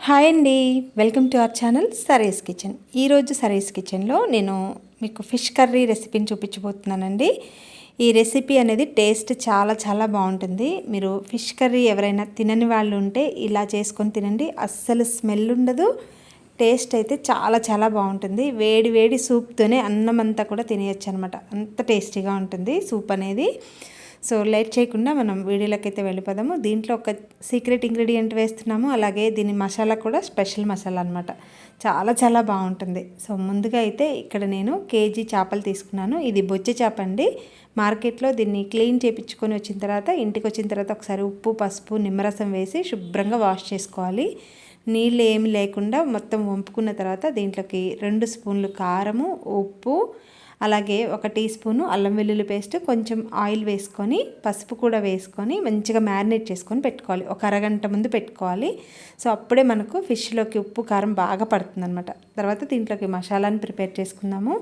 Hi అండి welcome to our channel Sara's kitchen ఈరోజు సరేస్ కిచెన్లో నేను మీకు ఫిష్ కర్రీ రెసిపీని చూపించబోతున్నానండి. ఈ రెసిపీ అనేది టేస్ట్ చాలా చాలా బాగుంటుంది. మీరు ఫిష్ కర్రీ ఎవరైనా తినని వాళ్ళు ఉంటే ఇలా చేసుకొని తినండి. అస్సలు స్మెల్ ఉండదు. టేస్ట్ అయితే చాలా చాలా బాగుంటుంది. వేడి వేడి సూప్తోనే అన్నం అంతా కూడా తినేయచ్చు అనమాట అంత టేస్టీగా ఉంటుంది సూప్ అనేది. సో లేట్ చేయకుండా మనం వీడియోలోకి అయితే వెళ్ళిపోదాము. దీంట్లో ఒక సీక్రెట్ ఇంగ్రీడియంట్ వేస్తున్నాము. అలాగే దీని మసాలా కూడా స్పెషల్ మసాలా అనమాట చాలా చాలా బాగుంటుంది. సో ముందుగా అయితే ఇక్కడ నేను కేజీ చేపలు తీసుకున్నాను. ఇది బొచ్చె చేప అండి. మార్కెట్లో దీన్ని క్లీన్ చేయించుకొని వచ్చిన తర్వాత ఇంటికి వచ్చిన తర్వాత ఒకసారి ఉప్పు పసుపు నిమ్మరసం వేసి శుభ్రంగా వాష్ చేసుకోవాలి. నీళ్ళు ఏమి లేకుండా మొత్తం వంపుకున్న తర్వాత దీంట్లోకి రెండు స్పూన్లు కారము ఉప్పు అలాగే ఒక టీ స్పూను అల్లం వెల్లుల్లి పేస్ట్ కొంచెం ఆయిల్ వేసుకొని పసుపు కూడా వేసుకొని మంచిగా మ్యారినేట్ చేసుకొని పెట్టుకోవాలి. ఒక అరగంట ముందు పెట్టుకోవాలి. సో అప్పుడే మనకు ఫిష్లోకి ఉప్పు కారం బాగా పడుతుందన్నమాట. తర్వాత దీంట్లోకి మసాలాని ప్రిపేర్ చేసుకుందాము.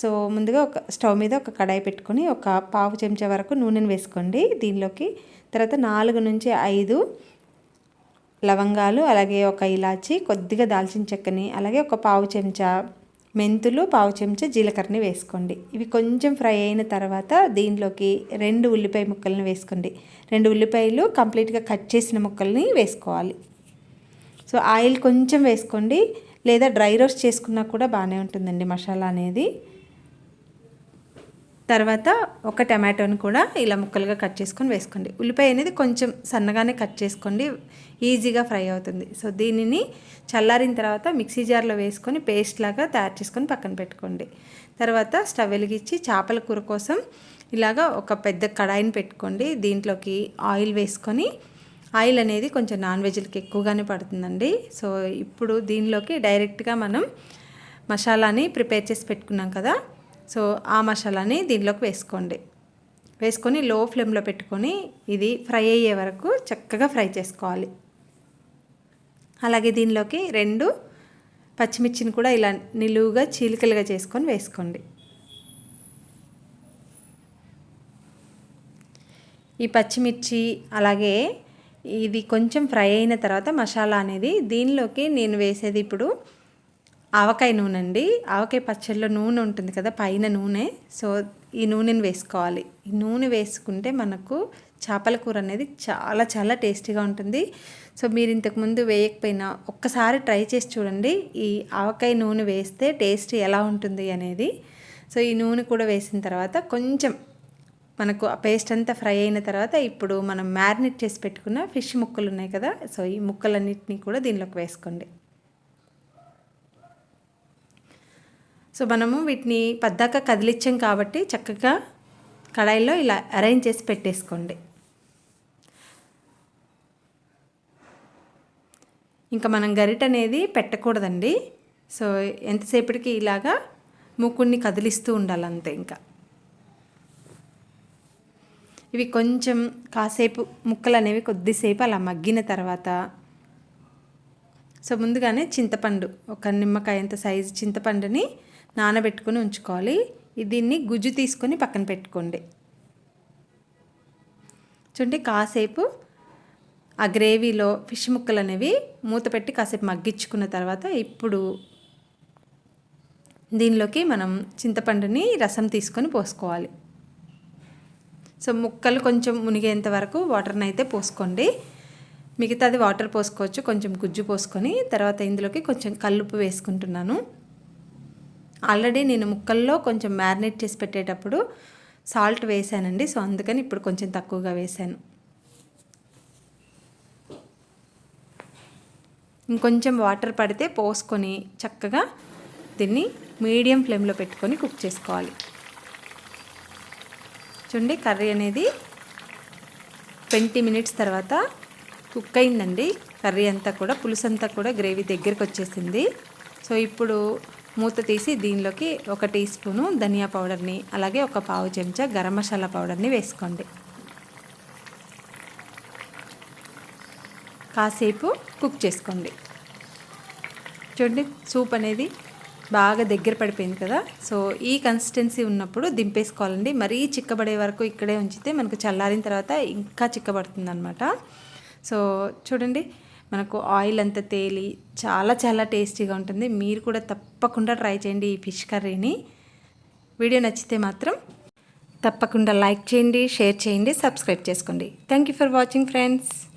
సో ముందుగా ఒక స్టవ్ మీద ఒక కడాయి పెట్టుకొని ఒక పావు చెంచా వరకు నూనెను వేసుకోండి. దీనిలోకి తర్వాత నాలుగు నుంచి ఐదు లవంగాలు అలాగే ఒక ఇలాచి కొద్దిగా దాల్చిన చెక్కని అలాగే ఒక పావు చెంచా మెంతులు పావు చెంచా జీలకర్రని వేసుకోండి. ఇవి కొంచెం ఫ్రై అయిన తర్వాత దీనిలోకి రెండు ఉల్లిపాయ ముక్కల్ని వేసుకోండి. రెండు ఉల్లిపాయలు కంప్లీట్గా కట్ చేసిన ముక్కల్ని వేసుకోవాలి. సో ఆయిల్ కొంచెం వేసుకోండి. లేదా డ్రై రోస్ట్ చేసుకున్నా కూడా బాగానే ఉంటుందండి మసాలా అనేది. తర్వాత ఒక టమాటోని కూడా ఇలా ముక్కలుగా కట్ చేసుకొని వేసుకోండి. ఉల్లిపాయ అనేది కొంచెం సన్నగానే కట్ చేసుకోండి. ఈజీగా ఫ్రై అవుతుంది. సో దీనిని చల్లారిన తర్వాత మిక్సీ జార్లో వేసుకొని పేస్ట్ లాగా తయారు చేసుకొని పక్కన పెట్టుకోండి. తర్వాత స్టవ్ వెలిగించి చేపల కూర కోసం ఇలాగా ఒక పెద్ద కడాయిని పెట్టుకోండి. దీంట్లోకి ఆయిల్ వేసుకొని ఆయిల్ అనేది కొంచెం నాన్ వెజ్లకి ఎక్కువగానే పడుతుందండి. సో ఇప్పుడు దీనిలోకి డైరెక్ట్గా మనం మసాలాని ప్రిపేర్ చేసి పెట్టుకున్నాం కదా సో ఆ మసాలాని దీనిలోకి వేసుకోండి. వేసుకొని లో ఫ్లేమ్లో పెట్టుకొని ఇది ఫ్రై అయ్యే వరకు చక్కగా ఫ్రై చేసుకోవాలి. అలాగే దీనిలోకి రెండు పచ్చిమిర్చిని కూడా ఇలా నిలువుగా చీలికలుగా చేసుకొని వేసుకోండి. ఈ పచ్చిమిర్చి అలాగే ఇది కొంచెం ఫ్రై అయిన తర్వాత మసాలా అనేది దీనిలోకి నేను వేసేది ఇప్పుడు ఆవకాయ నూనె అండి. ఆవకాయ పచ్చళ్ళలో నూనె ఉంటుంది కదా పైన నూనె. సో ఈ నూనెని వేసుకోవాలి. ఈ నూనె వేసుకుంటే మనకు చేపల కూర అనేది చాలా చాలా టేస్టీగా ఉంటుంది. సో మీరు ఇంతకుముందు వేయకపోయినా ఒక్కసారి ట్రై చేసి చూడండి. ఈ ఆవకాయ నూనె వేస్తే టేస్ట్ ఎలా ఉంటుంది అనేది. సో ఈ నూనె కూడా వేసిన తర్వాత కొంచెం మనకు ఆ పేస్ట్ అంతా ఫ్రై అయిన తర్వాత ఇప్పుడు మనం మ్యారినేట్ చేసి పెట్టుకున్న ఫిష్ ముక్కలు ఉన్నాయి కదా. సో ఈ ముక్కలన్నిటిని కూడా దీనిలోకి వేసుకోండి. సో మనము వీటిని పద్దాక కదిలిచ్చాం కాబట్టి చక్కగా కడాయిలో ఇలా అరేంజ్ చేసి పెట్టేసుకోండి. ఇంకా మనం గరిట అనేది పెట్టకూడదండి. సో ఎంతసేపటికి ఇలాగా మూకుడిని కదిలిస్తూ ఉండాలంతే ఇంకా. ఇవి కొంచెం కాసేపు ముక్కలు అనేవి కొద్దిసేపు అలా మగ్గిన తర్వాత సో ముందుగానే చింతపండు ఒక నిమ్మకాయ అంత సైజు చింతపండుని నానబెట్టుకొని ఉంచుకోవాలి. దీన్ని గుజ్జు తీసుకొని పక్కన పెట్టుకోండి. చూడండి కాసేపు ఆ గ్రేవీలో ఫిష్ ముక్కలు అనేవి మూత పెట్టి కాసేపు మగ్గించుకున్న తర్వాత ఇప్పుడు దీనిలోకి మనం చింతపండుని రసం తీసుకొని పోసుకోవాలి. సో ముక్కలు కొంచెం మునిగేంత వరకు వాటర్ని అయితే పోసుకోండి. మిగతాది వాటర్ పోసుకోవచ్చు కొంచెం గుజ్జు పోసుకొని తర్వాత ఇందులోకి కొంచెం కల్లుపు వేసుకుంటున్నాను. ఆల్రెడీ నేను ముక్కల్లో కొంచెం మ్యారినేట్ చేసి పెట్టేటప్పుడు సాల్ట్ వేసానండి సో అందుకని ఇప్పుడు కొంచెం తక్కువగా వేసాను. ఇంకొంచెం వాటర్ పడితే పోసుకొని చక్కగా దీన్ని మీడియం ఫ్లేమ్లో పెట్టుకొని కుక్ చేసుకోవాలి. చూడండి కర్రీ అనేది ట్వంటీ మినిట్స్ తర్వాత కుక్ అయిందండి కర్రీ అంతా కూడా పులుసు అంతా కూడా గ్రేవీ దగ్గరికి వచ్చేసింది. సో ఇప్పుడు మూత తీసి దీనిలోకి ఒక టీ స్పూను ధనియా పౌడర్ని అలాగే ఒక పావు చెంచా గరం మసాలా పౌడర్ని వేసుకోండి. కాసేపు కుక్ చేసుకోండి. చూడండి సూప్ అనేది బాగా దగ్గర పడిపోయింది కదా. సో ఈ కన్సిస్టెన్సీ ఉన్నప్పుడు దింపేసుకోవాలండి. మరీ చిక్కబడే వరకు ఇక్కడే ఉంచితే మనకు చల్లారిన తర్వాత ఇంకా చిక్కబడుతుంది అనమాట సో చూడండి మనకు ఆయిల్ అంతా తేలి చాలా చాలా టేస్టీగా ఉంటుంది. మీరు కూడా తప్పకుండా ట్రై చేయండి ఈ ఫిష్ కర్రీని వీడియో నచ్చితే మాత్రం తప్పకుండా లైక్ చేయండి షేర్ చేయండి సబ్స్క్రైబ్ చేసుకోండి. Thank you for watching friends